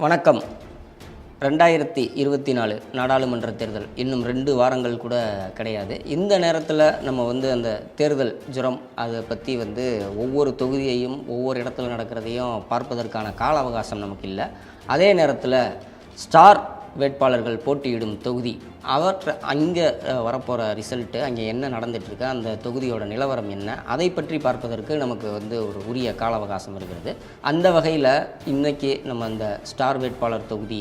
வணக்கம். ரெண்டாயிரத்தி இருபத்தி நாலு நாடாளுமன்ற தேர்தல். இன்னும் ரெண்டு வாரங்கள் கூட கிடையாது. இந்த நேரத்தில் நம்ம வந்து அந்த தேர்தல் ஜுரம் அதை பற்றி வந்து ஒவ்வொரு தொகுதியையும் ஒவ்வொரு இடத்துல நடக்கிறதையும் பார்ப்பதற்கான கால அவகாசம் நமக்கு இல்லை. அதே நேரத்தில் ஸ்டார் வேட்பாளர்கள் போட்டியிடும் தொகுதி. அவற்றை அங்கே வரப்போகிற ரிசல்ட்டு அங்கே என்ன நடந்துட்டுருக்கு அந்த தொகுதியோட நிலவரம் என்ன அதை பற்றி பார்ப்பதற்கு நமக்கு வந்து ஒரு உரிய கால அவகாசம் இருக்கிறது. அந்த வகையில் இன்றைக்கி நம்ம அந்த ஸ்டார் வேட்பாளர் தொகுதி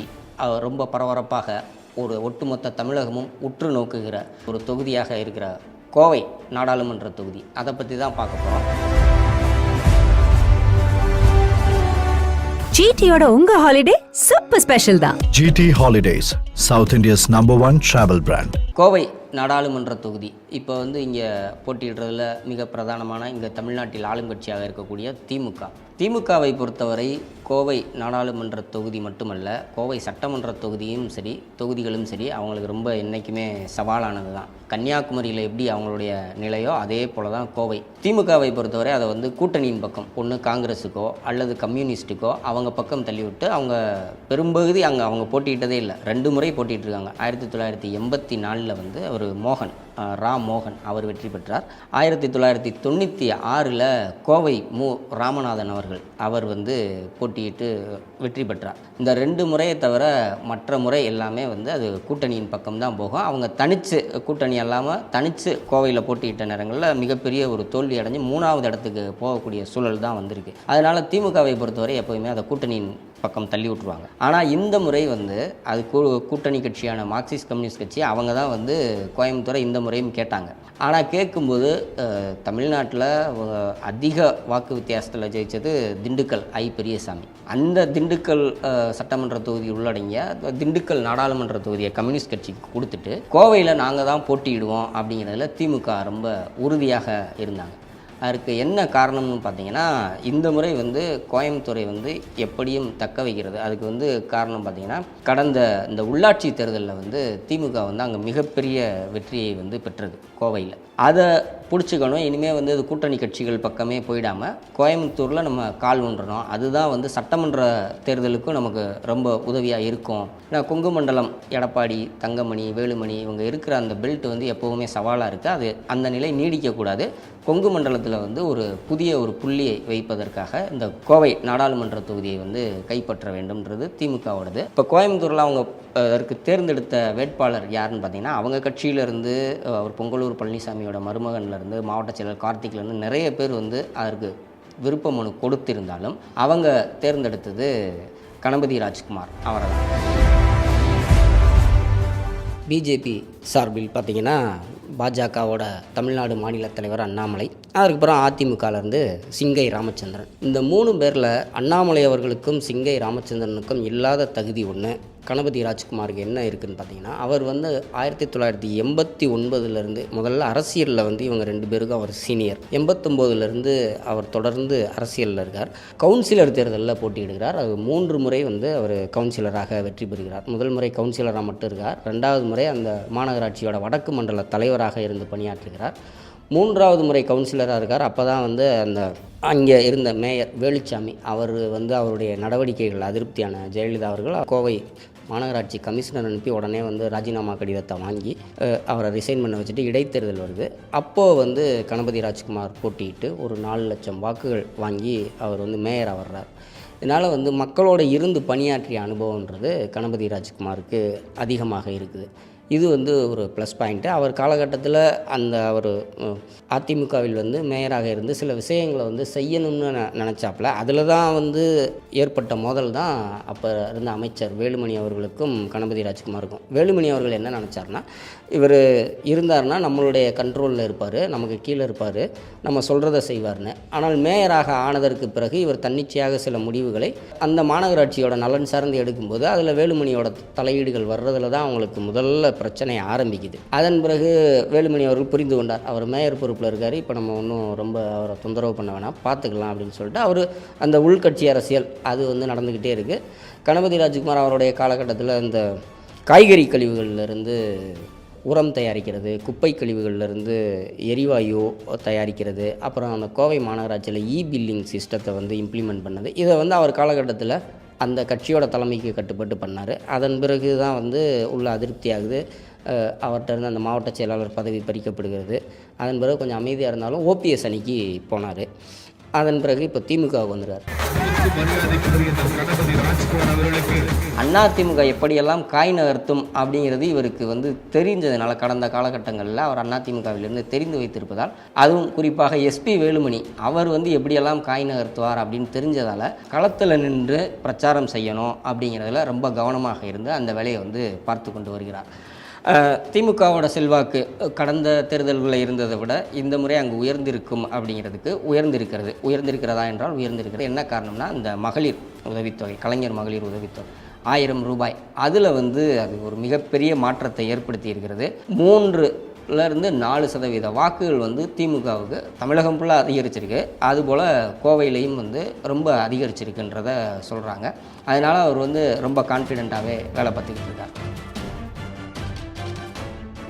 ரொம்ப பரபரப்பாக ஒரு ஒட்டுமொத்த தமிழகமும் உற்று நோக்குகிற ஒரு தொகுதியாக இருக்கிற கோவை நாடாளுமன்ற தொகுதி. அதை பற்றி தான் பார்க்க போகிறோம் ஜிடியோட உங்க ஹாலிடே சூப்பர் ஸ்பெஷல் தான். GT Holidays, South India's number one travel brand. Kovai நாடாளுமன்ற தொகுதி. இப்போ வந்து இங்கே போட்டியிடுறதுல மிக பிரதானமான இங்கே தமிழ்நாட்டில் ஆளுங்கட்சியாக இருக்கக்கூடிய திமுக. திமுகவை பொறுத்தவரை கோவை நாடாளுமன்ற தொகுதி மட்டுமல்ல கோவை சட்டமன்ற தொகுதியும் சரி தொகுதிகளும் சரி அவங்களுக்கு ரொம்ப என்றைக்குமே சவாலானது தான் கன்னியாகுமரியில் எப்படி அவங்களுடைய நிலையோ அதே போல தான் கோவை. திமுகவை பொறுத்தவரை அதை வந்து கூட்டணியின் பக்கம் ஒன்று காங்கிரஸுக்கோ அல்லது கம்யூனிஸ்ட்டுக்கோ அவங்க பக்கம் தள்ளிவிட்டு அவங்க பெரும்பகுதி அங்கே அவங்க போட்டியிட்டதே இல்லை. ரெண்டு முறை போட்டிகிட்ருக்காங்க ஆயிரத்தி தொள்ளாயிரத்தி எண்பத்தி நாலில் வந்து அவர் மோகன். ராம் ரா மோகன் அவர் வெற்றி பெற்றார். ஆயிரத்தி தொள்ளாயிரத்தி தொண்ணூற்றி ஆறில் கோவை மு. ராமநாதன் அவர்கள் அவர் வந்து போட்டியிட்டு வெற்றி பெற்றார். இந்த ரெண்டு முறையை தவிர மற்ற முறை எல்லாமே வந்து அது கூட்டணியின் பக்கம் தான் போகும். அவங்க தனித்து கூட்டணி அல்லாமல் தனித்து கோவையில் போட்டியிட்ட நேரங்களில் மிகப்பெரிய ஒரு தோல்வி அடைஞ்சு மூணாவது இடத்துக்கு போகக்கூடிய சூழல் தான் வந்திருக்கு. அதனால் திமுகவை பொறுத்தவரை எப்போவுமே அதை கூட்டணியின் பக்கம் தள்ளி விட்ருவாங்க ஆனால் இந்த முறை வந்து அது கூ- கூட்டணி கட்சியான மார்க்சிஸ்ட் கம்யூனிஸ்ட் கட்சி அவங்க தான் வந்து கோயம்புத்தூரை இந்த முறையும் கேட்டாங்க. ஆனால் கேட்கும்போது தமிழ்நாட்டில் அதிக வாக்கு வித்தியாசத்தில் ஜெயிச்சது திண்டுக்கல் ஐ. பெரியசாமி. அந்த திண்டுக்கல் சட்டமன்ற தொகுதி உள்ளடங்கிய திண்டுக்கல் நாடாளுமன்ற தொகுதியை கம்யூனிஸ்ட் கட்சிக்கு கொடுத்துட்டு கோவையில் நாங்கள் தான் போட்டியிடுவோம் அப்படிங்கிறதுல திமுக ரொம்ப உறுதியாக இருந்தாங்க. அதற்கு என்ன காரணம்னு பார்த்தீங்கன்னா இந்த முறை வந்து கோயம்புத்தூரை வந்து எப்படியும் தக்க வைக்கிறது. அதுக்கு வந்து காரணம் பார்த்தீங்கன்னா கடந்த இந்த உள்ளாட்சி தேர்தலில் வந்து திமுக வந்து அங்கே மிகப்பெரிய வெற்றியை வந்து பெற்றது கோவையில். அதை பிடிச்சிக்கணும். இனிமேல் வந்து அது கூட்டணி கட்சிகள் பக்கமே போயிடாமல் கோயம்புத்தூரில் நம்ம கால் ஒன்றணும் அதுதான் வந்து சட்டமன்ற தேர்தலுக்கும் நமக்கு ரொம்ப உதவியாக இருக்கும். ஏன்னா கொங்கு மண்டலம் எடப்பாடி தங்கமணி வேலுமணி இவங்க இருக்கிற அந்த பெல்ட் வந்து எப்போவுமே சவாலாக இருக்குது அது அந்த நிலை நீடிக்கக்கூடாது. கொங்கு மண்டலத்தில் வந்து ஒரு புதிய ஒரு புள்ளியை வைப்பதற்காக இந்த கோவை நாடாளுமன்ற தொகுதியை வந்து கைப்பற்ற வேண்டும்ன்றது திமுகவோடது. இப்போ கோயம்புத்தூரில் அவங்க அதற்கு தேர்ந்தெடுத்த வேட்பாளர் யாருன்னு பார்த்தீங்கன்னா அவங்க கட்சியிலேருந்து அவர் பொங்கலூர் பழனிசாமியோட மருமகன்லேருந்து மாவட்ட செயலர் கார்த்திக்லேருந்து நிறைய பேர் வந்து அதற்கு விருப்ப மனு கொடுத்திருந்தாலும் அவங்க தேர்ந்தெடுத்தது கணபதி ராஜ்குமார் அவரை தான் பிஜேபி சார்பில் பார்த்தீங்கன்னா பாஜகவோட தமிழ்நாடு மாநில தலைவர் அண்ணாமலை அதுக்கப்புறம் அதிமுகலேருந்து சிங்கை ராமச்சந்திரன். இந்த மூணு பேரில் அண்ணாமலை அவர்களுக்கும் சிங்கை ராமச்சந்திரனுக்கும் இல்லாத தகுதி ஒன்று கணபதி ராஜ்குமாருக்கு என்ன இருக்குதுன்னு பார்த்தீங்கன்னா அவர் வந்து ஆயிரத்தி தொள்ளாயிரத்தி எண்பத்தி ஒன்பதுலேருந்து முதல்ல அரசியலில் வந்து இவங்க ரெண்டு பேருக்கும் அவர் சீனியர். எண்பத்தொம்போதுலேருந்து அவர் தொடர்ந்து அரசியலில் இருக்கார். கவுன்சிலர் தேர்தலில் போட்டியிடுகிறார். அது மூன்று முறை வந்து அவர் கவுன்சிலராக வெற்றி பெறுகிறார். முதல் முறை கவுன்சிலராக மட்டும் இருக்கார். ரெண்டாவது முறை அந்த மாநகராட்சியோட வடக்கு மண்டல தலைவராக இருந்து பணியாற்றுகிறார். மூன்றாவது முறை கவுன்சிலராக இருக்கார். அப்போ தான் வந்து அந்த அங்கே இருந்த மேயர் வேலுச்சாமி அவர் வந்து அவருடைய நடவடிக்கைகள் அதிருப்தியான ஜெயலலிதா அவர்கள் கோவை மாநகராட்சி கமிஷனர் அனுப்பி உடனே வந்து ராஜினாமா கடிதத்தை வாங்கி அவரை ரிசைன் பண்ண வச்சுட்டு இடைத்தேர்தல் வருது. அப்போது வந்து கணபதி ராஜ்குமார் போட்டியிட்டு ஒரு நாலு லட்சம் வாக்குகள் வாங்கி அவர் வந்து மேயராக வர்றார். இதனால் வந்து மக்களோட இருந்து பணியாற்றிய அனுபவன்றது கணபதி ராஜ்குமாருக்கு அதிகமாக இருக்குது. இது வந்து ஒரு ப்ளஸ் பாயிண்ட்டு அவர் காலகட்டத்தில் அந்த அவர் அதிமுகவில் வந்து மேயராக இருந்து சில விஷயங்களை வந்து செய்யணும்னு நினச்சாப்புல. அதில் தான் வந்து ஏற்பட்ட மோதல் தான் அப்போ இருந்த அமைச்சர் வேலுமணி அவர்களுக்கும் கணபதி ராஜ்குமாருக்கும். வேலுமணி அவர்கள் என்ன நினச்சாருன்னா இவர் இருந்தார்னா நம்மளுடைய கண்ட்ரோலில் இருப்பார் நமக்கு கீழே இருப்பார் நம்ம சொல்கிறத செய்வார்னு ஆனால் மேயராக ஆனதற்கு பிறகு இவர் தன்னிச்சையாக சில முடிவுகளை அந்த மாநகராட்சியோட நலன் சார்ந்து எடுக்கும்போது அதில் வேலுமணியோட தலையீடுகள் வர்றதில் தான் அவங்களுக்கு முதல்ல பிரச்சனை ஆரம்பிக்குது. அதன் பிறகு வேலுமணி அவர்கள் புரிந்து கொண்டார். அவர் மேயர் பொறுப்பில் இருக்கார். இப்போ நம்ம ஒன்றும் ரொம்ப அவரை தொந்தரவு பண்ண வேணாம். பார்த்துக்கலாம் அப்படின்னு சொல்லிட்டு அவர் அந்த உள்கட்சி அரசியல் அது வந்து நடந்துக்கிட்டே இருக்குது கணபதி ராஜ்குமார் அவருடைய காலகட்டத்தில் இந்த காய்கறி கழிவுகளிலிருந்து உரம் தயாரிக்கிறது குப்பை கழிவுகள்லேருந்து எரிவாயு தயாரிக்கிறது அப்புறம் அந்த கோவை மாநகராட்சியில் இ பில்லிங் சிஸ்டத்தை வந்து இம்ப்ளிமெண்ட் பண்ணது. இதை வந்து அவர் காலகட்டத்தில் அந்த கட்சியோட தலைமைக்கு கட்டுப்பட்டு பண்ணார். அதன் பிறகு தான் வந்து உள்ள அதிருப்தி ஆகுது. அவர்கிட்ட அந்த மாவட்ட செயலாளர் பதவி பறிக்கப்படுகிறது. அதன் பிறகு கொஞ்சம் அமைதியாக இருந்தாலும் ஓபிஎஸ் அணிக்கு போனார். அதன் பிறகு இப்போ திமுகவுக்கு வந்துடுறார். திமுக எப்படியெல்லாம் காய் நகர்த்தும் அப்படிங்கிறது இவருக்கு வந்து தெரிஞ்சதுனால கடந்த காலகட்டங்களில் அவர் அதிமுகவிலிருந்து தெரிந்து வைத்திருப்பதால் அதுவும் குறிப்பாக எஸ்பி வேலுமணி அவர் வந்து எப்படியெல்லாம் காய் நகர்த்துவார் அப்படின்னு தெரிஞ்சதால் களத்தில் நின்று பிரச்சாரம் செய்யணும் அப்படிங்கிறதுல ரொம்ப கவனமாக இருந்து அந்த வேலையை வந்து பார்த்து கொண்டு வருகிறார். திமுகவோட செல்வாக்கு கடந்த தேர்தல்களில் இருந்ததை விட இந்த முறை அங்கு உயர்ந்திருக்கும் அப்படிங்கிறதுக்கு உயர்ந்திருக்கிறது. உயர்ந்திருக்கிறதா என்றால் உயர்ந்திருக்கிறது. என்ன காரணம்னா இந்த மகளிர் உதவித்தொகை கலைஞர் மகளிர் உதவித்தொகை ஆயிரம் ரூபாய். அதில் வந்து அது ஒரு மிகப்பெரிய மாற்றத்தை ஏற்படுத்தி இருக்கிறது மூன்று இருந்து நாலு சதவீத வாக்குகள் வந்து திமுகவுக்கு தமிழகம் ஃபுல்லாக அதிகரிச்சிருக்கு. அதுபோல் கோவையிலையும் வந்து ரொம்ப அதிகரிச்சிருக்குன்றத சொல்கிறாங்க அதனால் அவர் வந்து ரொம்ப கான்ஃபிடெண்ட்டாகவே வேலை பார்த்துக்கிட்டு இருக்கார்.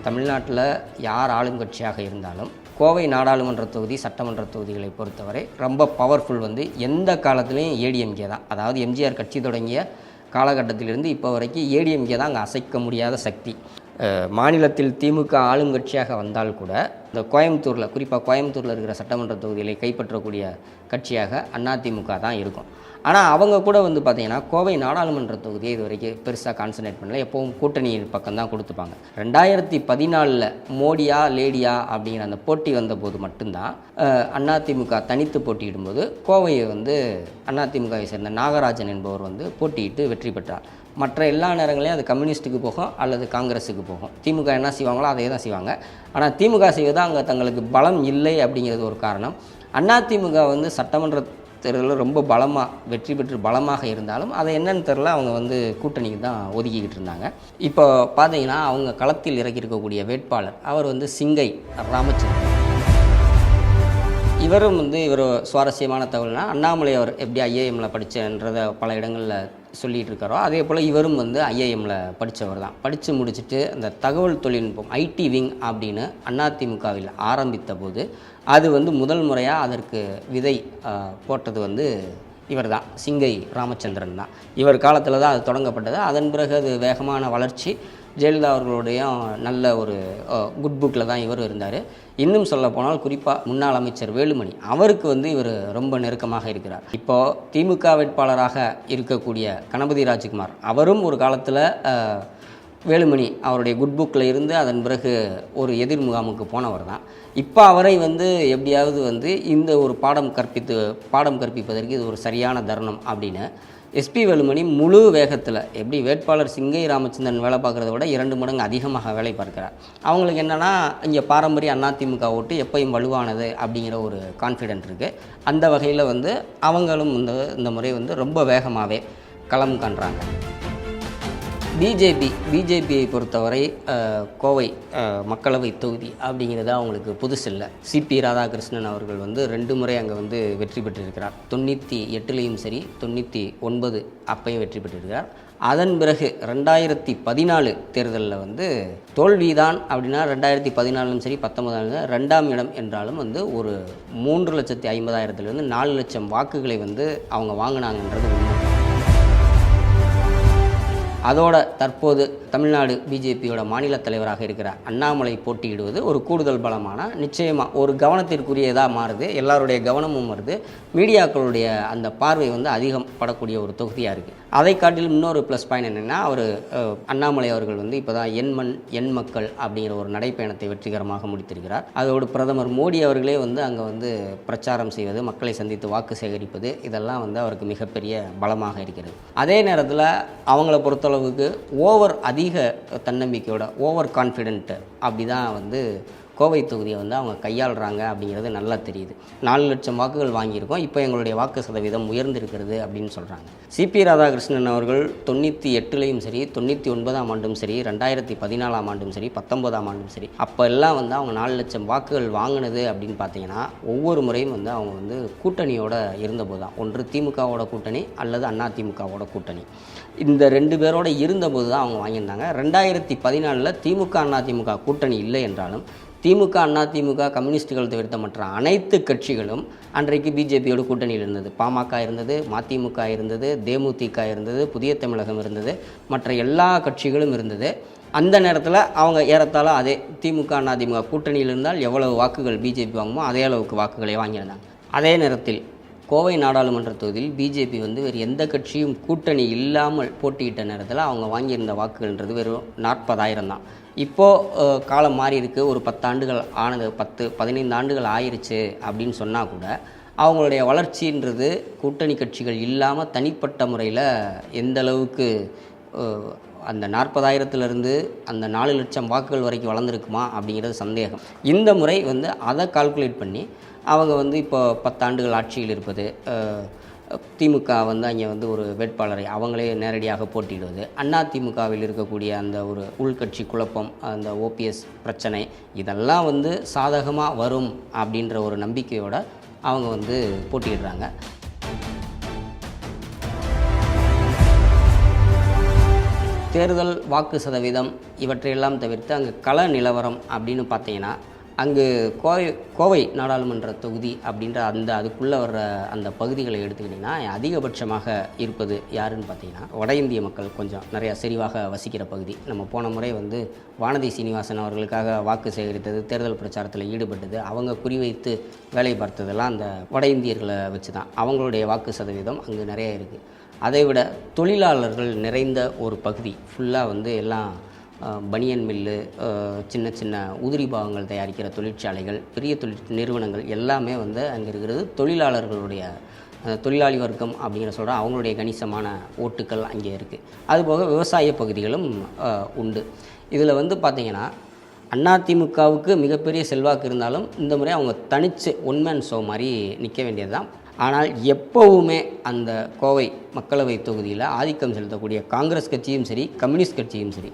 தமிழ்நாட்டில் யார் ஆளுங்கட்சியாக இருந்தாலும் கோவை நாடாளுமன்ற தொகுதி சட்டமன்ற தொகுதிகளை பொறுத்தவரை ரொம்ப பவர்ஃபுல் வந்து எந்த காலத்துலேயும் ஏடிஎம்கே தான். அதாவது எம்ஜிஆர் கட்சி தொடங்கிய காலகட்டத்திலிருந்து இப்போ வரைக்கும் ஏடிஎம்கே தான் அங்கே அசைக்க முடியாத சக்தி. மாநிலத்தில் திமுக ஆளுங்கட்சியாக வந்தால் கூட இந்த கோயம்புத்தூரில் குறிப்பாக கோயம்புத்தூரில் இருக்கிற சட்டமன்ற தொகுதிகளை கைப்பற்றக்கூடிய கட்சியாக அதிமுக தான் இருக்கும். ஆனால் அவங்க கூட வந்து பார்த்திங்கன்னா கோவை நாடாளுமன்ற தொகுதியை இது வரைக்கும் பெருசாக கான்சன்ட்ரேட் பண்ணல. எப்பவும் கூட்டணி பக்கம் தான் கொடுத்துப்பாங்க. ரெண்டாயிரத்தி பதினாலில் மோடியா லேடியா அப்படிங்கிற அந்த போட்டி வந்தபோது மட்டும்தான் அதிமுக தனித்து போட்டியிடும்போது கோவையை வந்து அதிமுகவை சேர்ந்த நாகராஜன் என்பவர் வந்து போட்டியிட்டு வெற்றி பெற்றார். மற்ற எல்லா நேரங்களையும் அது கம்யூனிஸ்ட்டுக்கு போகும் அல்லது காங்கிரஸுக்கு போகும். திமுக என்ன செய்வாங்களோ அதே தான் செய்வாங்க. ஆனால் திமுக செய்வது அங்கே தங்களுக்கு பலம் இல்லை அப்படிங்கிறது ஒரு காரணம். அதிமுக வந்து சட்டமன்ற தேர்தலில் ரொம்ப பலமாக வெற்றி பெற்று பலமாக இருந்தாலும் அதை என்னன்னு தெரில அவங்க வந்து கூட்டணிக்கு தான் ஒதுக்கிக்கிட்டு இருந்தாங்க. இப்போ பார்த்தீங்கன்னா அவங்க களத்தில் இறக்கியிருக்கக்கூடிய வேட்பாளர் அவர் வந்து சிங்கை ராமச்சந்திரன். இவரும் வந்து இவர் சுவாரஸ்யமான தகவல்னா அண்ணாமலை அவர் எப்படி ஐஏஎம்ல படித்தன்றதை பல இடங்களில் சொல்லிட்டு இருக்காரோ அதே போல் இவரும் வந்து ஐஏஎம்ல படித்தவர் தான். படித்து முடிச்சுட்டு அந்த தகவல் தொழில்நுட்பம் ஐடி விங் அப்படின்னு அதிமுகவில் ஆரம்பித்த போது அது வந்து முதல் முறையாக அதற்கு விதை போட்டது வந்து இவர் தான் சிங்கை ராமச்சந்திரன் தான். இவர் காலத்தில் தான் அது தொடங்கப்பட்டது. அதன் பிறகு அது வேகமான வளர்ச்சி. ஜெயலலிதா அவர்களுடையும் நல்ல ஒரு குட் புக்கில் தான் இவர் இருந்தார். இன்னும் சொல்ல போனால் குறிப்பாக முன்னாள் அமைச்சர் வேலுமணி அவருக்கு வந்து இவர் ரொம்ப நெருக்கமாக இருக்கிறார். இப்போது திமுக வேட்பாளராக இருக்கக்கூடிய கணபதி ராஜ்குமார் அவரும் ஒரு காலத்தில் வேலுமணி அவருடைய குட் புக்கில் இருந்து அதன் பிறகு ஒரு எதிர் முகாமுக்கு போனவர் தான். இப்போ அவரை வந்து எப்படியாவது வந்து இந்த ஒரு பாடம் கற்பித்து பாடம் கற்பிப்பதற்கு இது ஒரு சரியான தருணம் அப்படின்னு எஸ்பி வேலுமணி முழு வேகத்தில் எப்படி வேட்பாளர் சிங்கை ராமச்சந்திரன் வேலை பார்க்குறத விட இரண்டு மடங்கு அதிகமாக வேலை பார்க்கிறார். அவங்களுக்கு என்னென்னா இங்கே பாரம்பரிய அதிமுக ஓட்டு எப்பயும் வலுவானது அப்படிங்கிற ஒரு கான்ஃபிடென்ட் இருக்குது அந்த வகையில் வந்து அவங்களும் இந்த இந்த முறை வந்து ரொம்ப வேகமாகவே களம் காண்றாங்க. பிஜேபி பிஜேபியை பொறுத்தவரை கோவை மக்களவை தொகுதி அப்படிங்கிறது அவங்களுக்கு புதுசில்ல சிபி ராதாகிருஷ்ணன் அவர்கள் வந்து ரெண்டு முறை அங்கே வந்து வெற்றி பெற்றிருக்கிறார். தொண்ணூற்றி எட்டுலேயும் சரி தொண்ணூற்றி ஒன்பது அப்பையும் வெற்றி பெற்றிருக்கிறார். அதன் பிறகு ரெண்டாயிரத்தி பதினாலு தேர்தலில் வந்து தோல்விதான் அப்படின்னா ரெண்டாயிரத்தி பதினாலும் சரி பத்தொன்பதாலும் ரெண்டாம் இடம் என்றாலும் வந்து ஒரு மூன்று லட்சத்தி ஐம்பதாயிரத்துலேருந்து நாலு லட்சம் வாக்குகளை வந்து அவங்க வாங்கினாங்கன்றது உண்மை. அதோட தற்போது தமிழ்நாடு பிஜேபியோட மாநில தலைவராக இருக்கிற அண்ணாமலை போட்டியிடுவது ஒரு கூடுதல் பலமான நிச்சயமாக ஒரு கவனத்திற்குரியதாக மாறுது. எல்லாருடைய கவனமும் வருது. மீடியாக்களுடைய அந்த பார்வை வந்து அதிகம் படக்கூடிய ஒரு தொகுதியாக இருக்குது அதை காட்டிலும் இன்னொரு ப்ளஸ் பாயிண்ட் என்னென்னா அவர் அண்ணாமலை அவர்கள் வந்து இப்போ தான் எண் மண் எண் மக்கள் அப்படிங்கிற ஒரு நடைப்பயணத்தை வெற்றிகரமாக முடித்திருக்கிறார். அதோடு பிரதமர் மோடி அவர்களே வந்து அங்கே வந்து பிரச்சாரம் செய்வது மக்களை சந்தித்து வாக்கு சேகரிப்பது இதெல்லாம் வந்து அவருக்கு மிகப்பெரிய பலமாக இருக்கிறது. அதே நேரத்தில் அவங்கள பொறுத்தளவுக்கு ஓவர் அதிக தன்னம்பிக்கையோட ஓவர் கான்ஃபிடென்ட்டு அப்படி தான் வந்து கோவை தொகுதியை வந்து அவங்க கையாளுறாங்க அப்படிங்கிறது நல்லா தெரியுது. நாலு லட்சம் வாக்குகள் வாங்கியிருக்கோம். இப்போ எங்களுடைய வாக்கு சதவீதம் உயர்ந்திருக்கிறது அப்படின்னு சொல்கிறாங்க சிபி ராதாகிருஷ்ணன் அவர்கள் தொண்ணூற்றி எட்டுலேயும் சரி தொண்ணூற்றி ஒன்பதாம் ஆண்டும் சரி ரெண்டாயிரத்தி பதினாலாம் ஆண்டும் சரி பத்தொன்பதாம் ஆண்டும் சரி அப்போ எல்லாம் வந்து அவங்க நாலு லட்சம் வாக்குகள் வாங்கினது அப்படின்னு பார்த்தீங்கன்னா ஒவ்வொரு முறையும் வந்து அவங்க வந்து கூட்டணியோட இருந்தபோது தான். ஒன்று திமுகவோட கூட்டணி அல்லது அண்ணா திமுகவோட கூட்டணி. இந்த ரெண்டு பேரோட இருந்தபோது தான் அவங்க வாங்கியிருந்தாங்க. ரெண்டாயிரத்தி பதினாலில் திமுக அண்ணா திமுக கூட்டணி இல்லை என்றாலும் திமுக அண்ணா திமுக கம்யூனிஸ்டுகள் தவிர்த்த மற்ற அனைத்து கட்சிகளும் அன்றைக்கு பிஜேபியோட கூட்டணியில் இருந்தது. பாமக இருந்தது மதிமுக இருந்தது தேமுதிக இருந்தது புதிய தமிழகம் இருந்தது மற்ற எல்லா கட்சிகளும் இருந்தது. அந்த நேரத்தில் அவங்க ஏறத்தாழ அதே திமுக அண்ணா திமுக கூட்டணியில் இருந்தால் எவ்வளவு வாக்குகள் பிஜேபி வாங்குமோ அதே அளவுக்கு வாக்குகளை வாங்கியிருந்தாங்க. அதே நேரத்தில் கோவை நாடாளுமன்ற தொகுதியில் பிஜேபி வந்து வேறு எந்த கட்சியும் கூட்டணி இல்லாமல் போட்டியிட்ட நேரத்தில் அவங்க வாங்கியிருந்த வாக்குகள்ன்றது வெறும் நாற்பதாயிரம் தான். இப்போது காலம் மாறி இருக்குது ஒரு பத்தாண்டுகள் ஆனது பத்து பதினைந்து ஆண்டுகள் ஆயிடுச்சு அப்படின்னு சொன்னால் கூட அவங்களுடைய வளர்ச்சின்றது கூட்டணி கட்சிகள் இல்லாமல் தனிப்பட்ட முறையில் எந்த அளவுக்கு அந்த நாற்பதாயிரத்துலேருந்து அந்த நாலு லட்சம் வாக்குகள் வரைக்கும் வளர்ந்துருக்குமா அப்படிங்கிறது சந்தேகம். இந்த முறை வந்து அதை கால்குலேட் பண்ணி அவங்க வந்து இப்போ பத்தாண்டுகள் ஆட்சியில் இருப்பது திமுக வந்து அங்கே வந்து ஒரு வேட்பாளரை அவங்களே நேரடியாக போட்டியிடுவது அண்ணா திமுகவில் இருக்கக்கூடிய அந்த ஒரு உள்கட்சி குழப்பம் அந்த ஓபிஎஸ் பிரச்சனை இதெல்லாம் வந்து சாதகமாக வரும் அப்படின்ற ஒரு நம்பிக்கையோட அவங்க வந்து போட்டியிடுறாங்க. தேர்தல் வாக்கு சதவீதம் இவற்றையெல்லாம் தவிர்த்து அங்கே கள நிலவரம் அப்படின்னு பார்த்தீங்கன்னா அங்கு கோவை கோவை நாடாளுமன்ற தொகுதி அப்படின்ற அந்த அதுக்குள்ளே வர்ற அந்த பகுதிகளை எடுத்துக்கிட்டிங்கன்னா அதிகபட்சமாக இருப்பது யாருன்னு பார்த்தீங்கன்னா வட இந்திய மக்கள் கொஞ்சம் நிறையா செறிவாக வசிக்கிற பகுதி. நம்ம போன முறை வந்து வானதி சீனிவாசன் அவர்களுக்காக வாக்கு சேகரித்தது தேர்தல் பிரச்சாரத்தில் ஈடுபட்டது அவங்க குறிவைத்து வேலை பார்த்ததெல்லாம் அந்த வட இந்தியர்களை வச்சு தான் அவங்களுடைய வாக்கு சதவீதம் அங்கு நிறைய இருக்குது அதை விட தொழிலாளர்கள் நிறைந்த ஒரு பகுதி ஃபுல்லாக வந்து எல்லாம் பனியன் மில்லு சின்ன சின்ன உதிரி பாகங்கள் தயாரிக்கிற தொழிற்சாலைகள் பெரிய தொழிற் நிறுவனங்கள் எல்லாமே வந்து அங்கே இருக்கிறது. தொழிலாளர்களுடைய தொழிலாளி வர்க்கம் அப்படிங்கிற சொல்கிற அவங்களுடைய கணிசமான ஓட்டுக்கள் அங்கே இருக்குது அதுபோக விவசாய பகுதிகளும் உண்டு. இதில் வந்து பார்த்திங்கன்னா அதிமுகவுக்கு மிகப்பெரிய செல்வாக்கு இருந்தாலும் இந்த முறை அவங்க தனித்து ஒன்மேன் ஷோ மாதிரி நிற்க வேண்டியது தான் ஆனால் எப்போவுமே அந்த கோவை மக்களவை தொகுதியில் ஆதிக்கம் செலுத்தக்கூடிய காங்கிரஸ் கட்சியும் சரி கம்யூனிஸ்ட் கட்சியும் சரி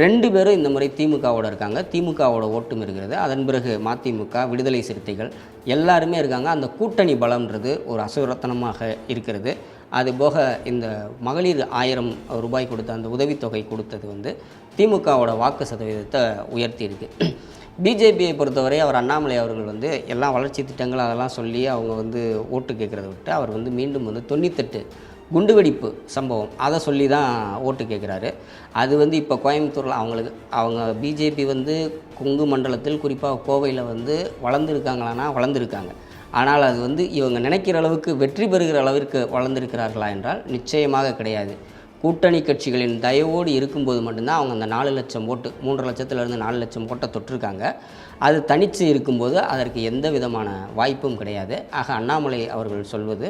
ரெண்டு பேரும் இந்த முறை திமுகவோட இருக்காங்க. திமுகவோட ஓட்டும் இருக்கிறது. அதன் பிறகு மதிமுக விடுதலை சிறுத்தைகள் எல்லாருமே இருக்காங்க. அந்த கூட்டணி பலம்ன்றது ஒரு அசுரத்தனமாக இருக்கிறது. அதுபோக இந்த மகளிர் ஆயிரம் ரூபாய் கொடுத்த அந்த உதவித்தொகை கொடுத்தது வந்து திமுகவோட வாக்கு சதவீதத்தை உயர்த்தியிருக்கு பிஜேபியை பொறுத்தவரை அவர் அண்ணாமலை அவர்கள் வந்து எல்லா வளர்ச்சி திட்டங்கள் அதெல்லாம் சொல்லி அவங்க வந்து ஓட்டு கேட்குறத விட்டு அவர் வந்து மீண்டும் வந்து தொண்ணூத்தெட்டு குண்டுவெடிப்பு சம்பவம். அதை சொல்லி தான் ஓட்டு கேட்குறாரு. அது வந்து இப்போ கோயம்புத்தூரில் அவங்களுக்கு அவங்க பிஜேபி வந்து கொங்கு மண்டலத்தில் குறிப்பாக கோவையில் வந்து வளர்ந்துருக்காங்களான்னா வளர்ந்துருக்காங்க. ஆனால் அது வந்து இவங்க நினைக்கிற அளவுக்கு வெற்றி பெறுகிற அளவிற்கு வளர்ந்திருக்கிறார்களா என்றால் நிச்சயமாக கிடையாது. கூட்டணி கட்சிகளின் தயவோடு இருக்கும்போது மட்டும்தான் அவங்க அந்த நாலு லட்சம் ஓட்டு மூன்று லட்சத்துலேருந்து நாலு லட்சம் ஓட்டை தொட்டிருக்காங்க. அது தனித்து இருக்கும்போது அதற்கு எந்த விதமான வாய்ப்பும் கிடையாது. ஆக அண்ணாமலை அவர்கள் சொல்வது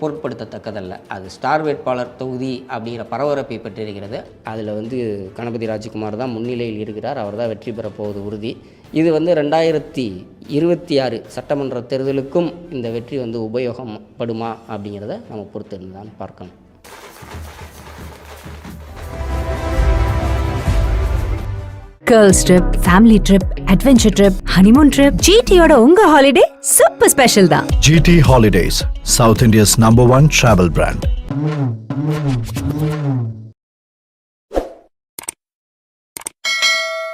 பொருட்படுத்தத்தக்கதல்ல. அது ஸ்டார் வேட்பாளர் தொகுதி அப்படிங்கிற பரபரப்பை பெற்றிருக்கிறது. அதில் வந்து கணபதி ராஜ்குமார் தான் முன்னிலையில் இருக்கிறார். அவர் தான் வெற்றி பெறப்போவது உறுதி. இது வந்து ரெண்டாயிரத்தி இருபத்தி ஆறு சட்டமன்ற தேர்தலுக்கும் இந்த வெற்றி வந்து உபயோகப்படுமா அப்படிங்கிறத நம்ம பொறுத்திருந்து தான் பார்க்கணும். Girls trip family trip adventure trip honeymoon trip ஜிடியோட உங்க ஹாலிடே சூப்பர் ஸ்பெஷல் தான் GT Holidays, South India's number one travel brand.